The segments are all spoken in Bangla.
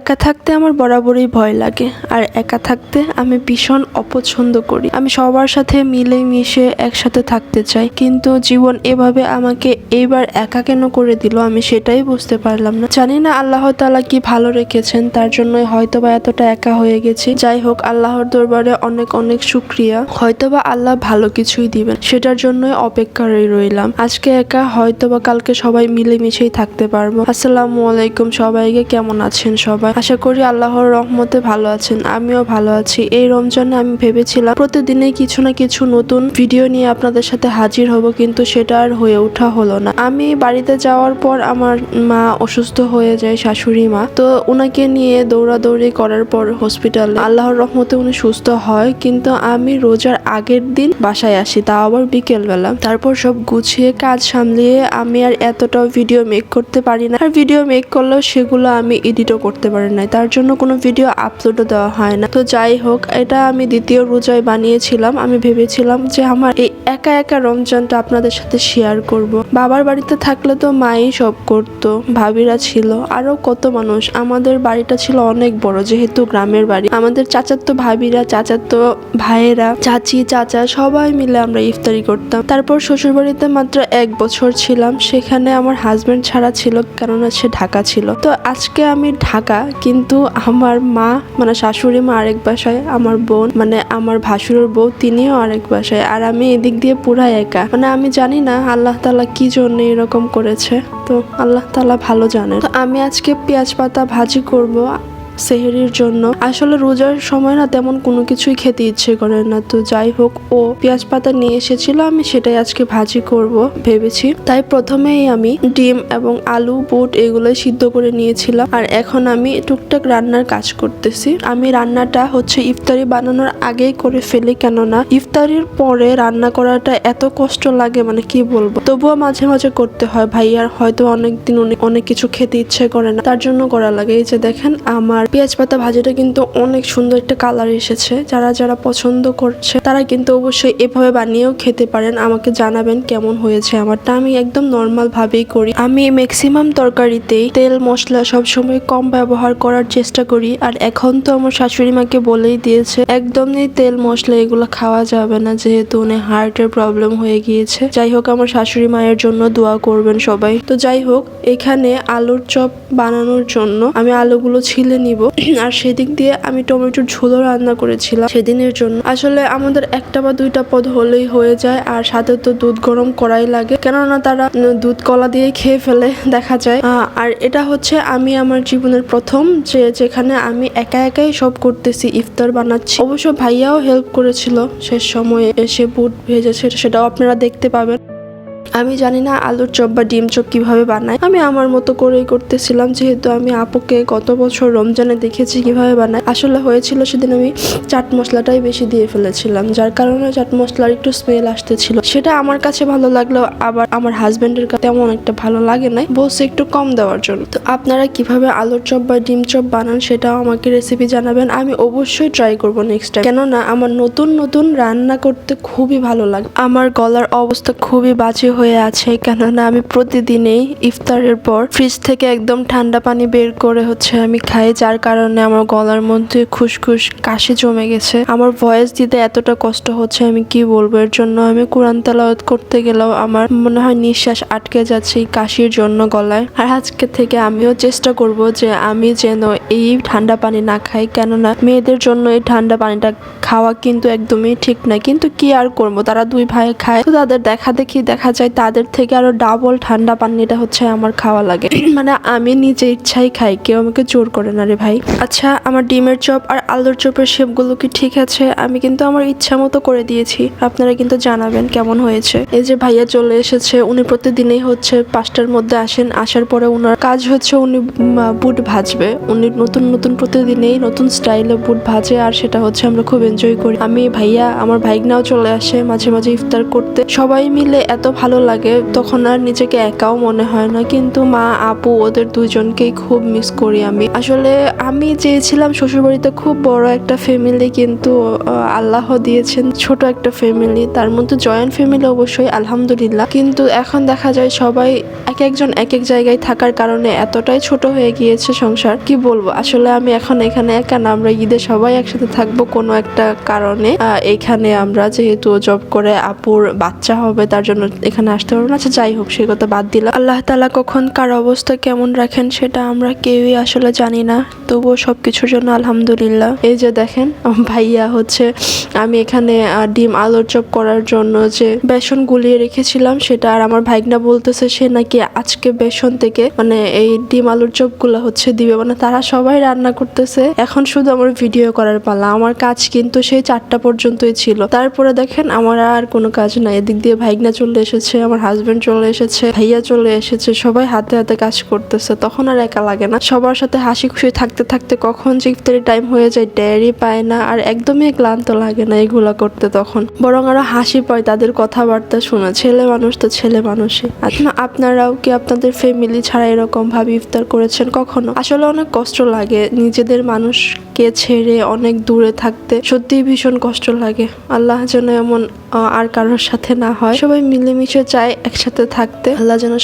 একা থাকতে আমার বরাবরই ভয় লাগে, আর একা থাকতে আমি ভীষণ অপছন্দ করি। আমি সবার সাথে মিলে মিশে একসাথে থাকতে চাই, কিন্তু জীবন এভাবে আমাকে এইবার একা কেন করে দিল আমি সেটাই বুঝতে পারলাম না। জানি না আল্লাহ তাআলা কি ভালো রেখেছেন, তার জন্যই হয়তোবা এতটা একা হয়ে গেছি। যাই হোক, আল্লাহর দরবারে অনেক অনেক শুক্রিয়া। হয়তোবা আল্লাহ ভালো কিছুই দিবেন, সেটার জন্যই অপেক্ষায় রইলাম। আজকে একা, হয়তোবা কালকে সবাই মিলেমিশেই থাকতে পারব। আসসালামু আলাইকুম সবাইকে, কেমন আছেন সবাই? আশা করি আল্লাহর রহমতে ভালো আছেন, আমিও ভালো আছি। এই রমজানে আমি ভেবেছিলাম প্রতিদিনই কিছু না কিছু নতুন ভিডিও নিয়ে আপনাদের সাথে হাজির হব, কিন্তু সেটা আর হয়ে ওঠা হলো না। আমি বাড়িতে যাওয়ার পর আমার মা অসুস্থ হয়ে যায়, শাশুড়ি মা। তো ওনাকে নিয়ে দৌড়াদৌড়ি করার পর হসপিটালে আল্লাহর রহমতে উনি সুস্থ হয়, কিন্তু আমি রোজার আগের দিন বাসায় আসি তাও আবার বিকেলবেলা। তারপর সব গুছিয়ে কাজ সামলিয়ে আমি আর এতটাও ভিডিও মেক করতে পারি না। আর ভিডিও মেক করলেও সেগুলো আমি এডিটও করতে পারি না তার জন্য কোনো ভিডিও আপলোডও দেওয়া হয় না। তো যাই হোক, এটা আমি দ্বিতীয় রোজায় বানিয়েছিলাম। আমি ভেবেছিলাম যে আমার এই একা একা রমজানটা আপনাদের সাথে শেয়ার করব। বাবার বাড়িতে থাকলে তো মাই সব করতো, ভাবিরা ছিল। আরও কত মানুষ। আমাদের বাড়িটা ছিল অনেক বড়, যেহেতু গ্রামের বাড়ি। আমাদের চাচাতো ভাবিরা, চাচাতো ভাইয়েরা, চাচি, চাচা সবাই মিলে আমরা ইফতারি করতাম। তারপর শ্বশুর বাড়িতে মাত্র এক বছর ছিলাম। সেখানে আমার হাজব্যান্ড ছাড়া ছিল, কেননা সে ঢাকা ছিল। তো আজকে আমি ঢাকা কিন্তু আমার মা মানে শাশুড়ি মা আরেক বাসায়, আমার বোন মানে আমার ভাসুরের বউ, তিনিও আরেক বাসায়, আর আমি এদিক দিয়ে পুরা একা। মানে আমি জানি না আল্লাহ তালা কি জন্য এরকম করেছে। তো আল্লাহ তালা ভালো জানে তো আমি আজকে পেঁয়াজ পাতা ভাজি করব। সেহেরির জন্য। আসলে রোজার সময় না তেমন কোনো কিছুই খেতে ইচ্ছে করে না। তো যাই হোক, ও পেঁয়াজ পাতা নিয়ে এসেছিল, আমি সেটাই আজকে ভাজি করব ভেবেছি। তাই প্রথমেই আমি ডিম এবং আলু, বুট এগুলো সিদ্ধ করে নিয়েছিলাম। আর এখন আমি টুকটাক রান্নার কাজ করতেছি। আমি রান্নাটা হচ্ছে ইফতারি বানানোর আগেই করে ফেলি, কেননা ইফতারির পরে রান্না করাটা এত কষ্ট লাগে মানে কি বলব? তবুও মাঝে মাঝে করতে হয় ভাইয়ার হয়তো অনেকদিন অনেক অনেক কিছু খেতে ইচ্ছে করে না, তার জন্য করা লাগে। এই যে দেখেন, আমার পেঁয়াজ পাতা ভাজিটা কিন্তু অনেক সুন্দর একটা কালার এসেছে। যারা যারা পছন্দ করছে, তারা কিন্তু অবশ্যই এভাবে বানিয়েও খেতে পারেন। আমাকে জানাবেন কেমন হয়েছে আমারটা। আমি একদম নর্মাল ভাবেই করি। আমি ম্যাক্সিমাম তরকারিতেই তেল, মশলা সবসময় কম ব্যবহার করার চেষ্টা করি। আর এখন তো আমার শাশুড়ি মাকে বলেই দিয়েছে একদমই তেল, মশলা, এগুলো খাওয়া যাবে না। যেহেতু উনি হার্টের প্রবলেম হয়ে গিয়েছে। যাই হোক, আমার শাশুড়ি মায়ের জন্য দোয়া করবেন সবাই। তো যাই হোক, এখানে আলুর চপ বানানোর জন্য আমি আলুগুলো ছিলে নিব। আর সেদিক দিয়ে আমি টমেটোর ঝোলও রান্না করেছিলাম সেদিনের জন্য। আসলে আমাদের একটা বা দুইটা পদ হলেই হয়ে যায়, আর সাথে তো দুধ গরম করাই লাগে। কেননা তারা দুধ কলা দিয়ে খেয়ে ফেলে, দেখা যায়। আর এটা হচ্ছে আমি আমার জীবনের প্রথম যে যেখানে আমি একা একাই সব করতেছি, ইফতার বানাচ্ছি। অবশ্য ভাইয়াও হেল্প করেছিল শেষ সময়ে এসে বুট ভেজেছে, সেটাও আপনারা দেখতে পাবেন। আমি জানি না আলুর চপ বা ডিম চপ কীভাবে বানায়। আমি আমার মতো করেই করতেছিলাম, যেহেতু আমি আপুকে গত বছর রমজানে দেখেছি কীভাবে বানায়। আসলে হয়েছিল সেদিন আমি চাট মশলাটাই বেশি দিয়ে ফেলেছিলাম, যার কারণে চাট মশলার একটু স্মেল আসতেছিল। সেটা আমার কাছে ভালো লাগল আবার আমার হাজবেন্ডের কাছে তেমন একটা ভালো লাগে নাই বসে একটু কম দেওয়ার জন্য। তো আপনারা কীভাবে আলুর চপ বা ডিম চপ বানান সেটাও আমাকে রেসিপি জানাবেন, আমি অবশ্যই ট্রাই করব নেক্সট টাইম কেননা আমার নতুন নতুন রান্না করতে খুবই ভালো লাগে। আমার গলার অবস্থা খুবই বাজে হয়ে আছে, কেননা আমি প্রতিদিনেই ইফতারের পর ফ্রিজ থেকে একদম ঠান্ডা পানি বের করে হচ্ছে আমি খাই, যার কারণে আমার গলার মধ্যে খুসখুস কাশি জমে গেছে। আমার ভয়েস দিতে এতটা কষ্ট হচ্ছে, আমি কি বলব? এর জন্য আমি কোরআন তেলাওয়াত করতে গেলেও আমার মনে হয় নিঃশ্বাস আটকে যাচ্ছে এই কাশির জন্য গলায়। আর আজকে থেকে আমিও চেষ্টা করব যে আমি যেন এই ঠান্ডা পানি না খাই, কেননা মেয়েদের জন্য এই ঠান্ডা পানিটা খাওয়া কিন্তু একদমই ঠিক না। কিন্তু কি আর করব? তারা দুই ভাই খায়, তো তাদের দেখা দেখি দেখা যায় তাদের থেকে আরও ডাবল ঠান্ডা পানিটা হচ্ছে আমার খাওয়া লাগে। মানে আমি নিজে ইচ্ছাই খাই, কেউ আমাকে জোর করে না রে ভাই। আচ্ছা আমার ডিমের চপ আর আলুর চপের শেপগুলো কি ঠিক আছে? আমি কিন্তু আমার ইচ্ছা মতো করে দিয়েছি। আপনারা কিন্তু জানাবেন কেমন হয়েছে। এই যে ভাইয়া চলে এসেছে, উনি প্রতিদিনই হচ্ছে পাঁচটার মধ্যে আসেন। আসার পরে উনার কাজ হচ্ছে উনি বুট ভাজবে। উনি নতুন নতুন প্রতিদিনই নতুন স্টাইলে বুট ভাজে আর সেটা হচ্ছে আমরা খুব এনজয় করি। আমি ভাইয়া, আমার ভাইগনাও চলে আসে মাঝে মাঝে ইফতার করতে। সবাই মিলে এত ভালো ভালো লাগে, তখন আর নিজেকে একাও মনে হয় না। কিন্তু মা, আপু ওদের দুজনকেই খুব মিস করি আমি। আসলে আমি চেয়েছিলাম শ্বশুরবাড়িতে খুব বড় একটা ফ্যামিলি কিন্তু আল্লাহ দিয়েছেন ছোট একটা ফ্যামিলি তার মধ্যে জয়েন্ট ফ্যামিলি অবশ্যই, আলহামদুলিল্লাহ। কিন্তু এখন দেখা যায় সবাই এক একজন এক এক জায়গায় থাকার কারণে এতটাই ছোট হয়ে গিয়েছে সংসার। কি বলব? আসলে আমি এখন এখানে একা না, আমরা ঈদে সবাই একসাথে থাকব কোনো একটা কারণে। এখানে আমরা যেহেতু জব করে, আপুর বাচ্চা হবে, তার জন্য এখানে আসতে পারব না। আচ্ছা যাই হোক, সে কথা বাদ দিলাম। আল্লাহ তালা কখন কার অবস্থা কেমন রাখেন সেটা আমরা কেউই আসলে জানি না। তবুও সব কিছুর জন্য আলহামদুলিল্লাহ। এই যে দেখেন, ভাইয়া হচ্ছে, আমি এখানে ডিম আলুর চপ করার জন্য যে বেসন গুলিয়ে রেখেছিলাম, সেটা আর আমার ভাইগনা বলতেছে, সে নাকি আজকে বেসন থেকে মানে এই ডিম আলুর চপগুলো হচ্ছে দিবে। মানে তারা সবাই রান্না করতেছে। এখন শুধু আমার ভিডিও করার পালা। আমার কাজ কিন্তু সেই চারটা পর্যন্তই ছিল। তারপরে দেখেন, আমার আর কোনো কাজ নাই। এদিক দিয়ে ভাইগনা চলে এসেছে। আমার হাজবেন্ড চলে এসেছে, ভাইয়া চলে এসেছে, সবাই হাতে হাতে কাজ করতেছে, তখন আর একা লাগে না। সবার সাথে হাসি খুশি থাকতে থাকতে কখন যে ইফতারি টাইম হয়ে যায় ডেয়ারি পায় না, আর একদমই ক্লান্ত লাগে না এগুলা করতে তখন। বরং আরও হাসি পায় তাদের কথাবার্তা শুনে। ছেলে মানুষ তো ছেলে মানুষই। আপনা- আপনারাও কি আপনাদের ফ্যামিলি ছাড়া এরকম ভাবে ইফতার করেছেন কখনো? আসলে অনেক কষ্ট লাগে নিজেদের মানুষকে ছেড়ে অনেক দূরে থাকতে সত্যিই ভীষণ কষ্ট লাগে। আল্লাহ যেন এমন আর কারোর সাথে না হয়। সবাই মিলেমিশে চায় একসাথে থাকতে। আল্লাহ যেন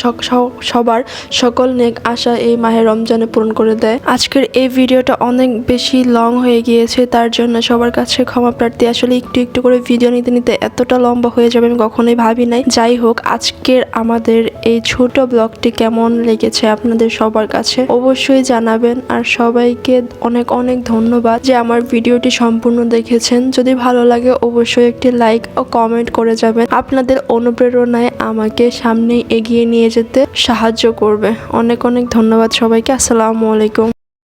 সবার সকল নেক আশা এই মাহে রমজানে পূরণ করে দেয়। আজকের এই ভিডিওটা অনেক বেশি লং হয়ে গিয়েছে, তার জন্য সবার কাছে ক্ষমা প্রার্থী। আসলে একটু একটু করে ভিডিও নিতে নিতে এতটা লম্বা হয়ে যাবে আমি কখনোই ভাবি নাই। যাই হোক, আজকের আমাদের এই ছোট ব্লগটি কেমন লেগেছে আপনাদের সবার কাছে অবশ্যই জানাবেন। আর সবাইকে অনেক অনেক ধন্যবাদ যে আমার ভিডিওটি সম্পূর্ণ দেখেছেন। যদি ভালো লাগে অবশ্যই একটি লাইক ও কমেন্ট করে যাবেন। আপনাদের অনুপ্রেরণায় আমাকে সামনে এগিয়ে নিয়ে যেতে সাহায্য করবে। অনেক অনেক ধন্যবাদ সবাইকে। আসসালামু আলাইকুম।